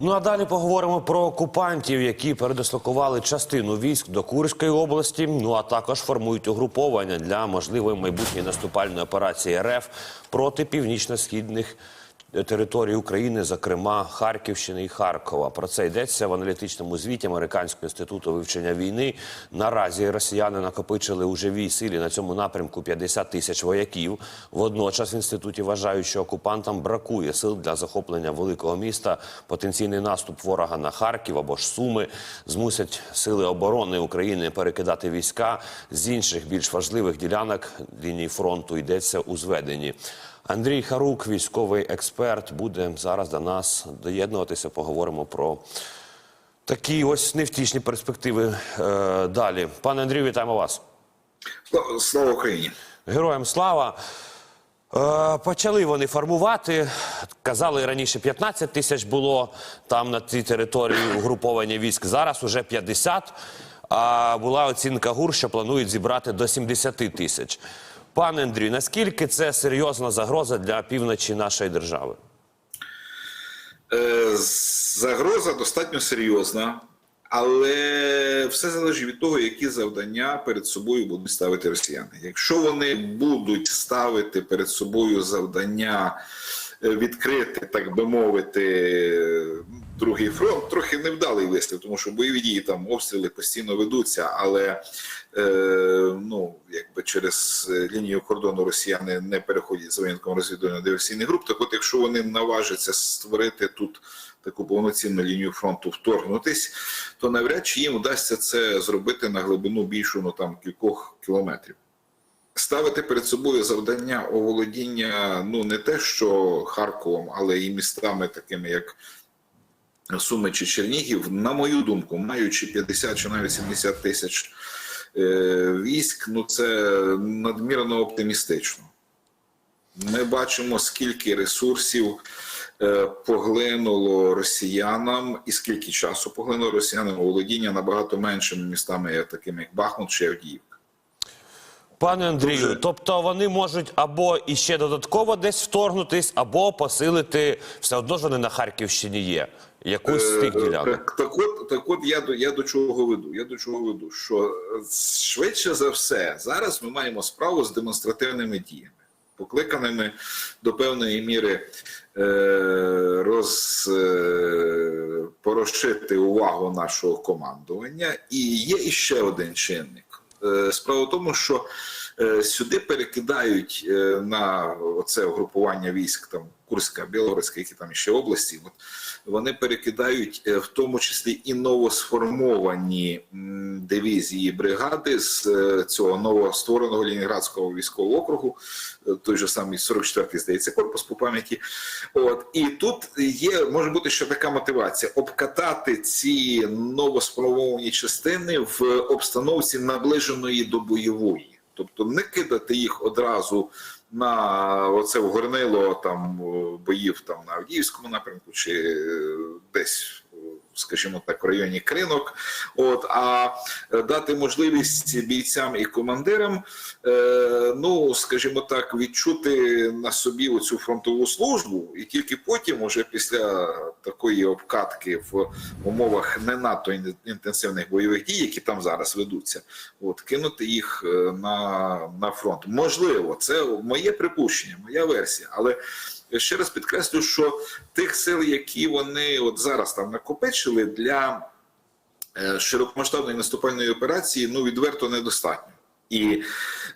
Ну а далі поговоримо про окупантів, які передислокували частину військ до Курської області. Ну а також формують угруповання для можливої майбутньої наступальної операції РФ проти північно-східних територій України, зокрема Харківщини і Харкова. Про це йдеться в аналітичному звіті Американського інституту вивчення війни. Наразі росіяни накопичили у живій силі на цьому напрямку 50 тисяч вояків. Водночас в інституті вважають, що окупантам бракує сил для захоплення великого міста. Потенційний наступ ворога на Харків або ж Суми змусять сили оборони України перекидати війська з інших більш важливих ділянок лінії фронту. Йдеться у зведенні. Андрій Харук, військовий експерт, буде зараз до нас доєднуватися. Поговоримо про такі ось невтішні перспективи е, далі. Пане Андрію, вітаємо вас. Слава- Україні! Героям слава. Е, почали вони формувати. Казали раніше 15 тисяч було там на цій території угруповання військ. Зараз уже 50. А була оцінка ГУР, що планують зібрати до 70 тисяч. Пане Андрію, наскільки це серйозна загроза для півночі нашої держави? Е, Загроза достатньо серйозна, але все залежить від того, які завдання перед собою будуть ставити росіяни. Якщо вони будуть ставити перед собою завдання е, відкрити, так би мовити, другий фронт, трохи невдалий вислів, тому що бойові дії там обстріли постійно ведуться, але е, ну якби через е, лінію кордону росіяни не переходять за винятком розвідувально диверсійних груп. Так, от, якщо вони наважаться створити тут таку повноцінну лінію фронту, вторгнутись, то навряд чи їм вдасться це зробити на глибину більшу ну там кількох кілометрів. Ставити перед собою завдання оволодіння ну не те, що Харковом, але і містами, такими як Суми чи Чернігів, на мою думку, маючи 50 чи навіть 70 тисяч е, військ, ну це надмірно оптимістично. Ми бачимо, скільки ресурсів е, поглинуло росіянам, і скільки часу поглинуло росіянам володіння набагато меншими містами, такими як Бахмут чи Авдіївка. Пане Андрію, Дуже. тобто вони можуть або іще додатково десь вторгнутись, або посилити все одно ж вони на Харківщині є. Якусь з тих Е, ділянок. Так, так от, так от я до я до чого веду. Я до чого веду, що е, швидше за все зараз ми маємо справу з демонстративними діями, покликаними до певної міри е, роз, е, порушити увагу нашого командування. І є іще один чинник. Е, Справа в тому, що сюди перекидають е, на оце угрупування військ там Курська, Білгородська, які там ще області. От, вони перекидають е, в тому числі і новосформовані дивізії бригади з е, цього новоствореного Лінінградського військового округу, е, той же самий 44-й, здається, корпус по пам'яті. От і тут є може бути ще така мотивація обкатати ці новосформовані частини в обстановці наближеної до бойової, тобто не кидати їх одразу на оце в горнило там боїв там на Авдіївському напрямку чи е, десь. Скажімо так, в районі кринок, от а е, дати можливість бійцям і командирам, е, ну скажімо так, відчути на собі оцю фронтову службу, і тільки потім, уже після такої обкатки в умовах не надто інтенсивних бойових дій, які там зараз ведуться, от кинути їх е, на, на фронт. Можливо, це моє припущення, моя версія, але. Ще раз підкреслю, що тих сил, які вони от зараз там накопичили для е, широкомасштабної наступальної операції, ну відверто недостатньо. І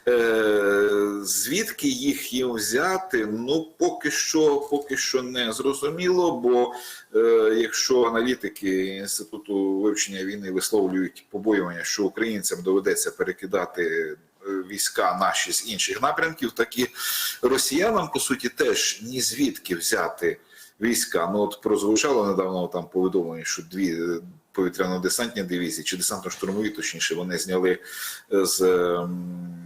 е, звідки їх їм взяти, ну поки що, поки що не зрозуміло. Бо е, якщо аналітики інституту вивчення війни висловлюють побоювання, що українцям доведеться перекидати війська наші з інших напрямків, так і росіянам по суті теж ні звідки взяти війська. Ну от прозвучало недавно там повідомлення, що дві е, повітряно-десантні дивізії чи десантно-штурмові, точніше, вони зняли е, з ем,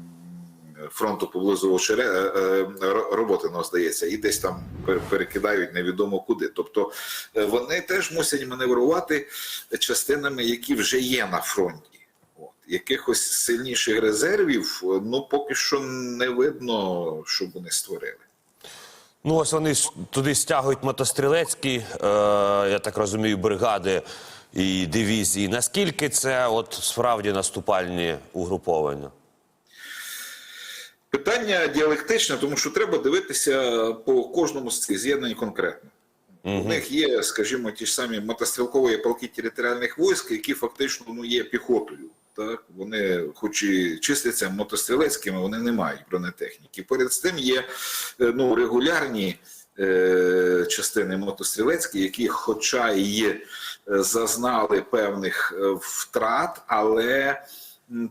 фронту поблизу Очере, е, е, здається, і десь там перекидають невідомо куди. Тобто вони теж мусять маневрувати частинами, які вже є на фронті. Якихось сильніших резервів, ну поки що не видно, щоб вони створили. Ну, ось вони туди стягують мотострілецькі, е, я так розумію, бригади і дивізії. Наскільки це от справді наступальні угруповання? Питання діалектичне, тому що треба дивитися по кожному з цих з'єднань конкретно. У них є, скажімо, ті ж самі мотострілкові полки територіальних військ, які фактично ну, є піхотою. Так, вони, хоч і числяться мотострілецькими, вони не мають бронетехніки. Поряд з тим є е, ну, регулярні е, частини мотострілецькі, які, хоча і е, зазнали певних втрат, але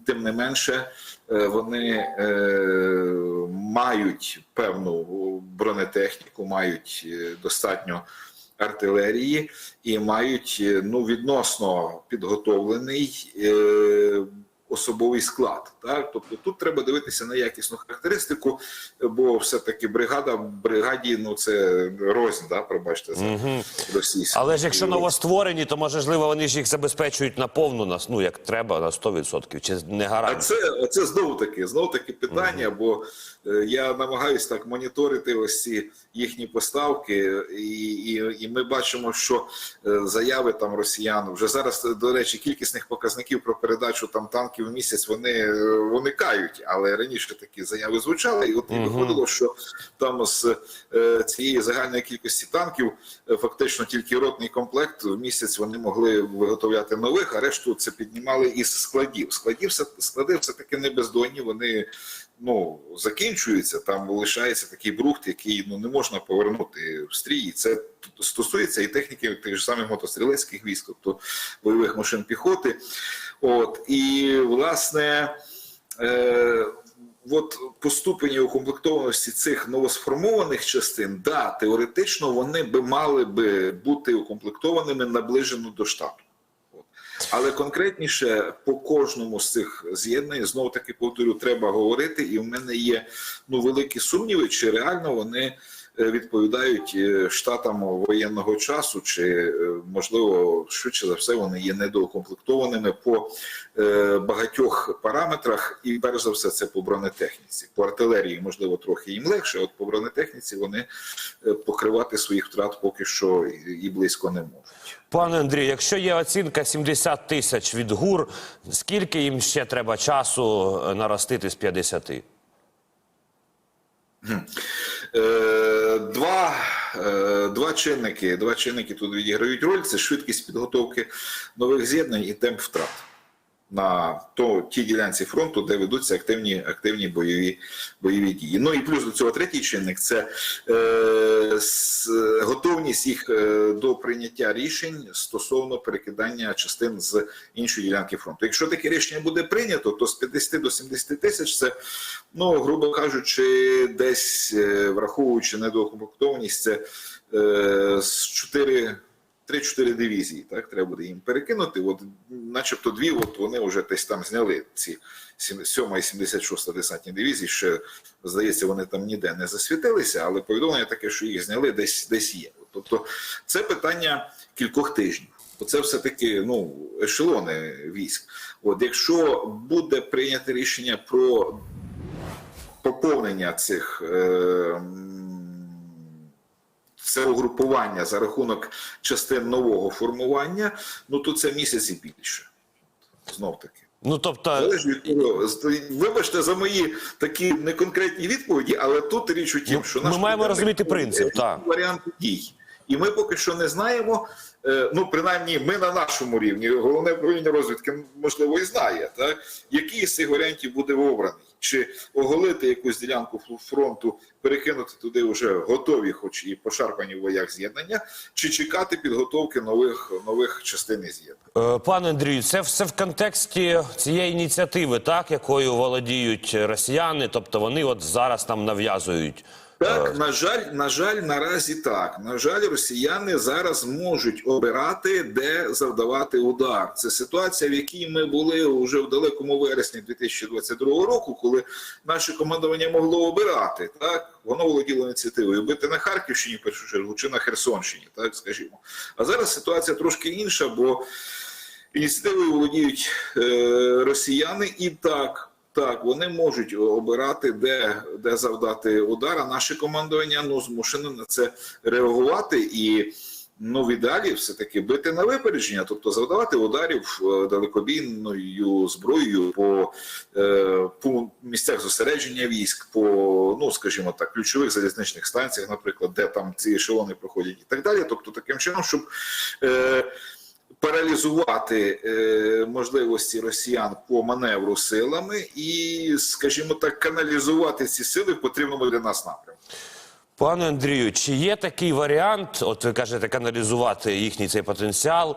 тим не менше вони е, мають певну бронетехніку, мають достатньо артилерії і мають е, ну відносно підготовлений е, особовий склад. Так, тобто тут треба дивитися на якісну характеристику, бо все-таки бригада бригаді, ну це рознь, да, пробачте за російську. Але ж якщо новостворені, то можливо вони ж їх забезпечують на повну нас, ну як треба, на 100%. Чи не А це, це знову таки, знову таки питання, бо е, я намагаюся так моніторити ось ці їхні поставки, і, і, і ми бачимо, що е, заяви там росіян вже зараз, до речі, кількісних показників про передачу там танків в місяць вони, уникають, але раніше такі заяви звучали, і от і виходило, що там з е, цієї загальної кількості танків е, фактично тільки ротний комплект в місяць вони могли виготовляти нових, а решту це піднімали із складів. Складів склади все таки не бездонні. Вони ну закінчуються. Там лишається такий брухт, який ну не можна повернути в стрій. Це стосується і техніки тих самих мотострілецьких військ, тобто бойових машин піхоти. От і власне. Е, От по ступені укомплектованості цих новосформованих частин, да, теоретично вони би мали би бути укомплектованими наближено до штату. Але конкретніше по кожному з цих з'єднань знову таки повторю, треба говорити, і в мене є ну великі сумніви, чи реально вони відповідають е, штатам воєнного часу, чи е, можливо швидше за все вони є недоукомплектованими по е, багатьох параметрах, і перш за все це по бронетехніці. По артилерії можливо трохи їм легше. От по бронетехніці вони покривати своїх втрат поки що і- близько не можуть. Пане Андрію, якщо є оцінка 70 тисяч від ГУР, скільки їм ще треба часу наростити з 50? Е, Два, е, два чинники. Два чинники тут відіграють роль: це швидкість підготовки нових з'єднань і темп втрат на то, тій ділянці фронту, де ведуться активні, активні бойові, бойові дії. Ну і плюс до цього третій чинник це е, с, готовність їх е, до прийняття рішень стосовно перекидання частин з іншої ділянки фронту. Якщо таке рішення буде прийнято, то з 50 до 70 тисяч це, ну грубо кажучи, десь е, враховуючи недоукомплектованість, це е, з 4 3-4 дивізії, так треба буде їм перекинути. От, начебто, дві, от вони вже десь там зняли ці 7 і 76 десантні дивізії. Ще здається, вони там ніде не засвітилися, але повідомлення таке, що їх зняли, десь десь є. Тобто, це питання кількох тижнів. Це все таки ну ешелони військ. От якщо буде прийнято рішення про поповнення цих. Е, це угрупування за рахунок частин нового формування, ну то це місяць і більше. Знов таки. Ну тобто, вибачте за мої такі неконкретні відповіді, але тут річ у тім, Ну, що ми маємо розуміти принцип, та варіант дій. І ми поки що не знаємо. е, Ну, принаймні, ми на нашому рівні, головне управління розвідки, можливо, і знає, так, який з цих варіантів буде обраний. Чи оголити якусь ділянку фронту, перекинути туди вже готові, хоч і пошарпані в боях з'єднання, чи чекати підготовки нових, нових частин і з'єднань. е, пане Андрію, це все в контексті цієї ініціативи, так, якою володіють росіяни, тобто вони от зараз нам нав'язують. Так, на жаль, на жаль, наразі так. На жаль, росіяни зараз можуть обирати, де завдавати удар. Це ситуація, в якій ми були вже в далекому вересні 2022 року, коли наше командування могло обирати. Так, воно володіло ініціативою бити на Харківщині в першу чергу чи на Херсонщині, так скажімо. А зараз ситуація трошки інша, бо ініціативою володіють е, росіяни і так. Так, вони можуть обирати, де, де завдати а наше командування ну, змушене на це реагувати і ну, в ідеалі все-таки бити на випередження, тобто завдавати ударів е, далекобійною зброєю по, е, по місцях зосередження військ, по, ну, скажімо так, ключових залізничних станціях, наприклад, де там ці ешелони проходять і так далі. Тобто, таким чином, щоб. Е, паралізувати е, можливості росіян по маневру силами і, скажімо так, каналізувати ці сили в потрібному для нас напрямку. Пане Андрію, чи є такий варіант, от ви кажете, каналізувати їхній цей потенціал,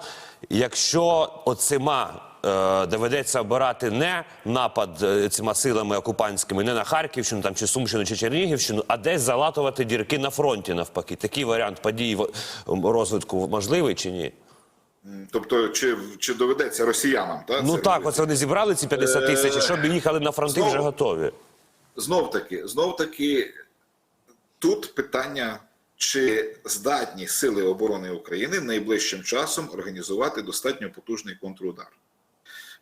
якщо оцима е, доведеться обирати не напад е, цими силами окупантськими, не на Харківщину, там чи Сумщину, чи Чернігівщину, а десь залатувати дірки на фронті навпаки. Такий варіант подій розвитку можливий чи ні? Тобто, чи, чи доведеться росіянам та, Ну так, от оце вони зібрали ці 50 тисяч, і щоб їхали на фронти знов, вже готові. знов таки, знов таки, тут питання, чи здатні сили оборони України найближчим часом організувати достатньо потужний контрудар.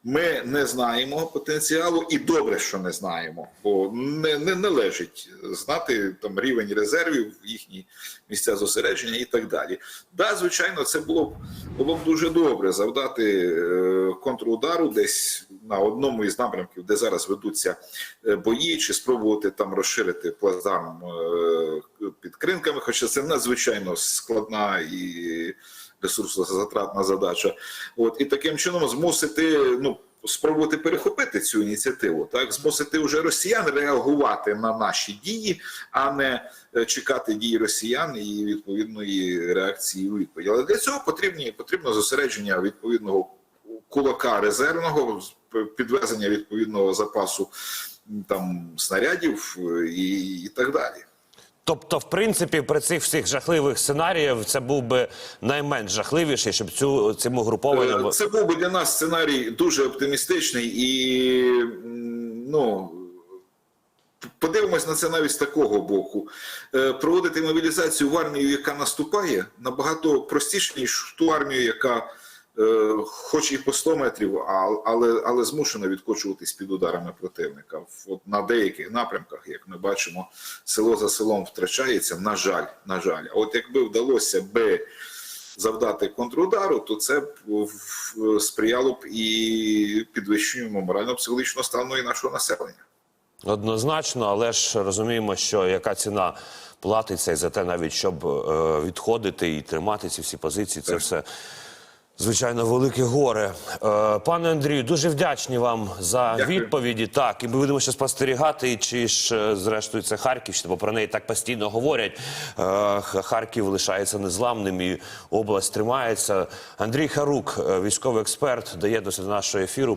Ми не знаємо потенціалу, і добре, що не знаємо, бо не, не належить знати там рівень резервів, їхні місця зосередження і так далі. Да, звичайно, це було б було б дуже добре завдати е, контрудару десь на одному із напрямків, де зараз ведуться е, бої, чи спробувати там розширити плацдарм е, під кринками, хоча це надзвичайно складна і ресурсозатратна задача. От і таким чином змусити ну. Спробувати перехопити цю ініціативу, так змусити вже росіян реагувати на наші дії, а не е, чекати дій росіян і відповідної реакції у відповідь. Але для цього потрібні потрібно зосередження відповідного кулака резервного, підвезення відповідного запасу там снарядів е, і, і так далі. Тобто, в принципі, при цих всіх жахливих сценаріїв це був би найменш жахливіший, щоб цю цим угрупованням... Е, Це був би для нас сценарій дуже оптимістичний і ну. Подивимось на це навіть з такого боку. Е, Проводити мобілізацію в армію, яка наступає, набагато простіше, ніж ту армію, яка хоч і по 100 метрів, але, але змушена відкочуватись під ударами противника. От на деяких напрямках, як ми бачимо, село за селом втрачається. На жаль, на жаль. А от якби вдалося би завдати контрудару, то це б сприяло б і підвищенню морально-психологічного стану і нашого населення. Однозначно, але ж розуміємо, що яка ціна платиться і за те, навіть щоб е, відходити і тримати ці всі позиції, це все. Звичайно, велике горе. Е, пане Андрію, дуже вдячні вам за Дякую. відповіді. Так, і ми будемо ще спостерігати, чи ж е, зрештою це Харківщина, бо про неї так постійно говорять. Е, Харків лишається незламним і область тримається. Андрій Харук, військовий експерт, дає до нашого ефіру.